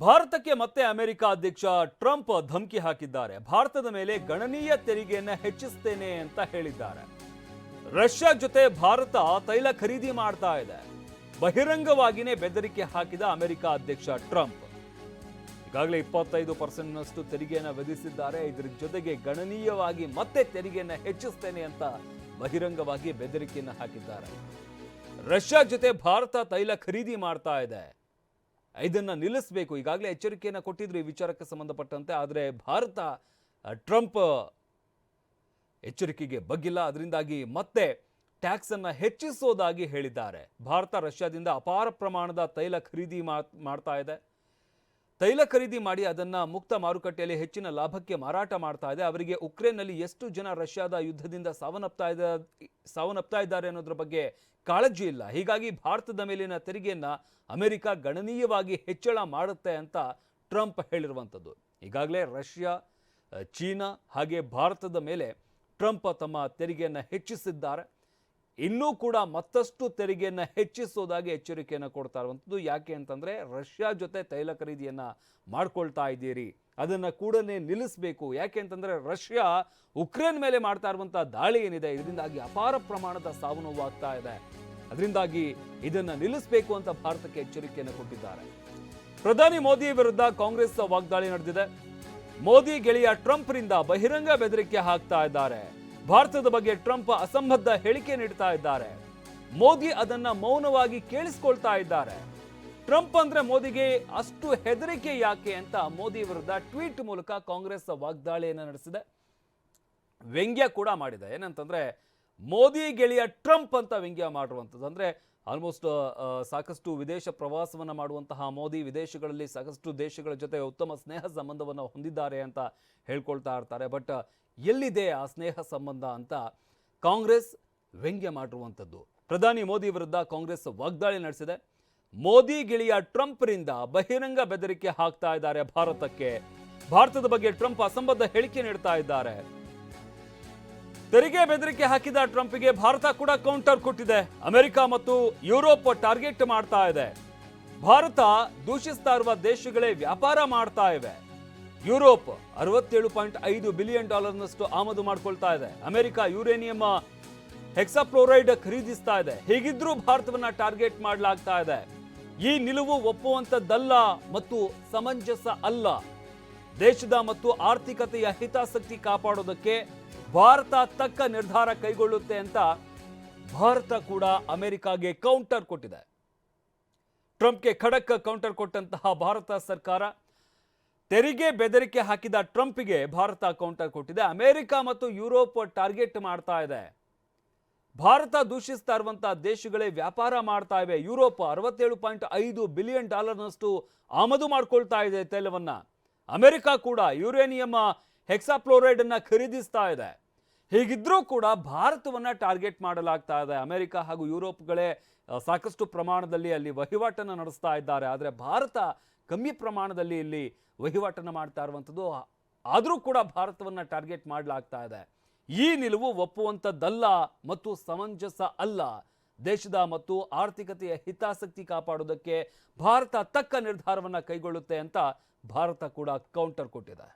ಭಾರತಕ್ಕೆ ಮತ್ತೆ ಅಮೆರಿಕ ಅಧ್ಯಕ್ಷ ಟ್ರಂಪ್ ಧಮಕಿ ಹಾಕಿದ್ದಾರೆ. ಭಾರತದ ಮೇಲೆ ಗಣನೀಯ ತೆರಿಗೆಯನ್ನು ಹೆಚ್ಚಿಸ್ತೇನೆ ಅಂತ ಹೇಳಿದ್ದಾರೆ. ರಷ್ಯಾ ಜೊತೆ ಭಾರತ ತೈಲ ಖರೀದಿ ಮಾಡ್ತಾ ಇದೆ. ಬಹಿರಂಗವಾಗಿನೇ ಬೆದರಿಕೆ ಹಾಕಿದ ಅಮೆರಿಕ ಅಧ್ಯಕ್ಷ ಟ್ರಂಪ್. ಈಗಾಗಲೇ ಇಪ್ಪತ್ತೈದು ಪರ್ಸೆಂಟ್ನಷ್ಟು ತೆರಿಗೆಯನ್ನು ವಿಧಿಸಿದ್ದಾರೆ. ಇದರ ಜೊತೆಗೆ ಗಣನೀಯವಾಗಿ ಮತ್ತೆ ತೆರಿಗೆಯನ್ನು ಹೆಚ್ಚಿಸ್ತೇನೆ ಅಂತ ಬಹಿರಂಗವಾಗಿ ಬೆದರಿಕೆಯನ್ನು ಹಾಕಿದ್ದಾರೆ. ರಷ್ಯಾ ಜೊತೆ ಭಾರತ ತೈಲ ಖರೀದಿ ಮಾಡ್ತಾ ಇದೆ. ಇದನ್ನ ನಿಲ್ಲಿಸಬೇಕು. ಈಗಾಗಲೇ ಎಚ್ಚರಿಕೆಯನ್ನು ಕೊಟ್ಟಿದ್ರು ಈ ವಿಚಾರಕ್ಕೆ ಸಂಬಂಧಪಟ್ಟಂತೆ. ಆದರೆ ಭಾರತ ಟ್ರಂಪ್ ಎಚ್ಚರಿಕೆಗೆ ಬಗ್ಗಿಲ್ಲ. ಅದರಿಂದಾಗಿ ಮತ್ತೆ ಟ್ಯಾಕ್ಸ್ ಅನ್ನ ಹೆಚ್ಚಿಸೋದಾಗಿ ಹೇಳಿದ್ದಾರೆ. ಭಾರತ ರಷ್ಯಾದಿಂದ ಅಪಾರ ಪ್ರಮಾಣದ ತೈಲ ಖರೀದಿ ಮಾಡ್- ಮಾಡ್ತಾ ಇದೆ. ತೈಲ ಖರೀದಿ ಮಾಡಿ ಅದನ್ನ ಮುಕ್ತ ಮಾರುಕಟ್ಟೆಯಲ್ಲಿ ಹೆಚ್ಚಿನ ಲಾಭಕ್ಕೆ ಮಾರಾಟ ಮಾಡ್ತಾ ಇದೆ. ಅವರಿಗೆ ಉಕ್ರೇನ್ನಲ್ಲಿ ಎಷ್ಟು ಜನ ರಷ್ಯಾದ ಯುದ್ಧದಿಂದ ಸಾವನ್ನಪ್ತಾ ಇದ, ಸಾವನ್ನಪ್ತಾ ಇದ್ದಾರೆ ಅನ್ನೋದ್ರ ಬಗ್ಗೆ ಕಾಳಜಿ ಇಲ್ಲ. ಹೀಗಾಗಿ ಭಾರತದ ಮೇಲಿನ ತೆರಿಗೆಯನ್ನ ಅಮೆರಿಕ ಗಣನೀಯವಾಗಿ ಹೆಚ್ಚಳ ಮಾಡುತ್ತೆ ಅಂತ ಟ್ರಂಪ್ ಹೇಳಿರುವಂಥದ್ದು. ಈಗಾಗಲೇ ರಷ್ಯಾ, ಚೀನಾ ಹಾಗೆ ಭಾರತದ ಮೇಲೆ ಟ್ರಂಪ್ ತಮ್ಮ ತೆರಿಗೆಯನ್ನು ಹೆಚ್ಚಿಸಿದ್ದಾರೆ. ಇನ್ನೂ ಕೂಡ ಮತ್ತಷ್ಟು ತೆರಿಗೆಯನ್ನು ಹೆಚ್ಚಿಸೋದಾಗಿ ಎಚ್ಚರಿಕೆಯನ್ನು ಕೊಡ್ತಾ ಇರುವಂಥದ್ದು. ಯಾಕೆ ಅಂತಂದ್ರೆ ರಷ್ಯಾ ಜೊತೆ ತೈಲ ಖರೀದಿಯನ್ನ ಮಾಡ್ಕೊಳ್ತಾ ಇದ್ದೀರಿ. ಅದನ್ನ ಕೂಡಲೇ ನಿಲ್ಲಿಸಬೇಕು. ಯಾಕೆ ಅಂತಂದ್ರೆ ರಷ್ಯಾ ಉಕ್ರೇನ್ ಮೇಲೆ ಮಾಡ್ತಾ ಇರುವಂಥ ದಾಳಿ ಏನಿದೆ, ಇದರಿಂದಾಗಿ ಅಪಾರ ಪ್ರಮಾಣದ ಸಾವು ನೋವಾಗ್ತಾ ಇದೆ. ಅದರಿಂದಾಗಿ ಇದನ್ನ ನಿಲ್ಲಿಸಬೇಕು ಅಂತ ಭಾರತಕ್ಕೆ ಎಚ್ಚರಿಕೆಯನ್ನು ಕೊಟ್ಟಿದ್ದಾರೆ. ಪ್ರಧಾನಿ ಮೋದಿ ವಿರುದ್ಧ ಕಾಂಗ್ರೆಸ್ ವಾಗ್ದಾಳಿ ನಡೆದಿದೆ. ಮೋದಿ ಗೆಳೆಯ ಟ್ರಂಪ್ರಿಂದ ಬಹಿರಂಗ ಬೆದರಿಕೆ ಹಾಕ್ತಾ ಇದ್ದಾರೆ. ಭಾರತದ ಬಗ್ಗೆ ಟ್ರಂಪ್ ಅಸಂಬದ್ಧ ಹೇಳಿಕೆ ನೀಡ್ತಾ ಇದ್ದಾರೆ. ಮೋದಿ ಅದನ್ನ ಮೌನವಾಗಿ ಕೇಳಿಸ್ಕೊಳ್ತಾ ಇದ್ದಾರೆ. ಟ್ರಂಪ್ ಅಂದ್ರೆ ಮೋದಿಗೆ ಅಷ್ಟು ಹೆದರಿಕೆ ಯಾಕೆ ಅಂತ ಮೋದಿ ವಿರುದ್ಧ ಟ್ವೀಟ್ ಮೂಲಕ ಕಾಂಗ್ರೆಸ್ ವಾಗ್ದಾಳಿಯನ್ನು ನಡೆಸಿದೆ. ವ್ಯಂಗ್ಯ ಕೂಡ ಮಾಡಿದೆ. ಏನಂತಂದ್ರೆ ಮೋದಿ ಗೆಳೆಯ ಟ್ರಂಪ್ ಅಂತ ವ್ಯಂಗ್ಯ ಮಾಡುವಂಥದ್ದು ಅಂದ್ರೆ ಆಲ್ಮೋಸ್ಟ್ ಸಾಕಷ್ಟು ವಿದೇಶ ಪ್ರವಾಸವನ್ನ ಮಾಡುವಂತಹ ಮೋದಿ ವಿದೇಶಗಳಲ್ಲಿ ಸಾಕಷ್ಟು ದೇಶಗಳ ಜೊತೆ ಉತ್ತಮ ಸ್ನೇಹ ಸಂಬಂಧವನ್ನು ಹೊಂದಿದ್ದಾರೆ ಅಂತ ಹೇಳ್ಕೊಳ್ತಾ ಇರ್ತಾರೆ. ಬಟ್ ಎಲ್ಲಿದೆ ಆ ಸ್ನೇಹ ಸಂಬಂಧ ಅಂತ ಕಾಂಗ್ರೆಸ್ ವ್ಯಂಗ್ಯ ಮಾಡಿರುವಂಥದ್ದು. ಪ್ರಧಾನಿ ಮೋದಿ ವಿರುದ್ಧ ಕಾಂಗ್ರೆಸ್ ವಾಗ್ದಾಳಿ ನಡೆಸಿದೆ. ಮೋದಿ ಗಿಳಿಯ ಟ್ರಂಪ್ರಿಂದ ಬಹಿರಂಗ ಬೆದರಿಕೆ ಹಾಕ್ತಾ ಇದ್ದಾರೆ ಭಾರತಕ್ಕೆ. ಭಾರತದ ಬಗ್ಗೆ ಟ್ರಂಪ್ ಅಸಂಬದ್ಧ ಹೇಳಿಕೆ ನೀಡ್ತಾ ಇದ್ದಾರೆ. ತೆರಿಗೆ ಬೆದರಿಕೆ ಹಾಕಿದ ಟ್ರಂಪ್ಗೆ ಭಾರತ ಕೂಡ ಕೌಂಟರ್ ಕೊಟ್ಟಿದೆ. ಅಮೆರಿಕ ಮತ್ತು ಯುರೋಪ್ ಟಾರ್ಗೆಟ್ ಮಾಡ್ತಾ ಇದೆ. ಭಾರತ ದೂಷಿಸ್ತಾ ಇರುವ ದೇಶಗಳೇ ವ್ಯಾಪಾರ ಮಾಡ್ತಾ ಇವೆ. ಯುರೋಪ್ ಅರವತ್ತೇಳು ಪಾಯಿಂಟ್ ಐದು ಬಿಲಿಯನ್ ಡಾಲರ್ನಷ್ಟು ಆಮದು ಮಾಡ್ಕೊಳ್ತಾ ಇದೆ. ಅಮೆರಿಕ ಯುರೇನಿಯಂ ಹೆಕ್ಸಾಫ್ಲೋರೈಡ್ ಖರೀದಿಸ್ತಾ ಇದೆ. ಹೀಗಿದ್ರೂ ಭಾರತವನ್ನ ಟಾರ್ಗೆಟ್ ಮಾಡಲಾಗ್ತಾ ಇದೆ. ಈ ನಿಲುವು ಒಪ್ಪುವಂಥದ್ದಲ್ಲ ಮತ್ತು ಸಮಂಜಸ ಅಲ್ಲ. ದೇಶದ ಮತ್ತು ಆರ್ಥಿಕತೆಯ ಹಿತಾಸಕ್ತಿ ಕಾಪಾಡೋದಕ್ಕೆ ಭಾರತ ತಕ್ಕ ನಿರ್ಧಾರ ಕೈಗೊಳ್ಳುತ್ತೆ ಅಂತ ಭಾರತ ಕೂಡ ಅಮೆರಿಕಾಗೆ ಕೌಂಟರ್ ಕೊಟ್ಟಿದೆ. ಟ್ರಂಪ್ಗೆ ಖಡಕ್ ಕೌಂಟರ್ ಕೊಟ್ಟಂತಹ ಭಾರತ ಸರ್ಕಾರ ತೆರಿಗೆ ಬೆದರಿಕೆ ಹಾಕಿದ ಟ್ರಂಪ್ಗೆ ಭಾರತ ಕೌಂಟರ್ ಕೊಟ್ಟಿದೆ. ಅಮೆರಿಕ ಮತ್ತು ಯುರೋಪ್ ಟಾರ್ಗೆಟ್ ಮಾಡ್ತಾ ಇದೆ. ಭಾರತ ದೂಷಿಸ್ತಾ ಇರುವಂತಹ ದೇಶಗಳೇ ವ್ಯಾಪಾರ ಮಾಡ್ತಾ ಇವೆ. ಯುರೋಪ್ ಅರವತ್ತೇಳು ಪಾಯಿಂಟ್ ಐದು ಬಿಲಿಯನ್ ಡಾಲರ್ನಷ್ಟು ಆಮದು ಮಾಡ್ಕೊಳ್ತಾ ಇದೆ ತೈಲವನ್ನ. ಅಮೆರಿಕ ಕೂಡ ಯುರೇನಿಯಂ ಹೆಕ್ಸಾಫ್ಲೋರೈಡ್ ಅನ್ನ ಖರೀದಿಸ್ತಾ ಇದೆ. ಹೀಗಿದ್ರೂ ಕೂಡ ಭಾರತವನ್ನ ಟಾರ್ಗೆಟ್ ಮಾಡಲಾಗ್ತಾ ಇದೆ. ಅಮೆರಿಕ ಹಾಗೂ ಯುರೋಪ್ಗಳೇ ಸಾಕಷ್ಟು ಪ್ರಮಾಣದಲ್ಲಿ ಅಲ್ಲಿ ವಹಿವಾಟನ್ನು ನಡೆಸ್ತಾ ಇದ್ದಾರೆ. ಆದರೆ ಭಾರತ ಕಮ್ಮಿ ಪ್ರಮಾಣದಲ್ಲಿ ಇಲ್ಲಿ ವಹಿವಾಟನ್ನು ಮಾಡ್ತಾ ಇರುವಂಥದ್ದು. ಆದರೂ ಕೂಡ ಭಾರತವನ್ನ ಟಾರ್ಗೆಟ್ ಮಾಡಲಾಗ್ತಾ ಇದೆ. ಈ ನಿಲುವು ಒಪ್ಪುವಂಥದ್ದಲ್ಲ ಮತ್ತು ಸಮಂಜಸ ಅಲ್ಲ. ದೇಶದ ಮತ್ತು ಆರ್ಥಿಕತೆಯ ಹಿತಾಸಕ್ತಿ ಕಾಪಾಡೋದಕ್ಕೆ ಭಾರತ ತಕ್ಕ ನಿರ್ಧಾರವನ್ನ ಕೈಗೊಳ್ಳುತ್ತೆ ಅಂತ ಭಾರತ ಕೂಡ ಕೌಂಟರ್ ಕೊಟ್ಟಿದೆ.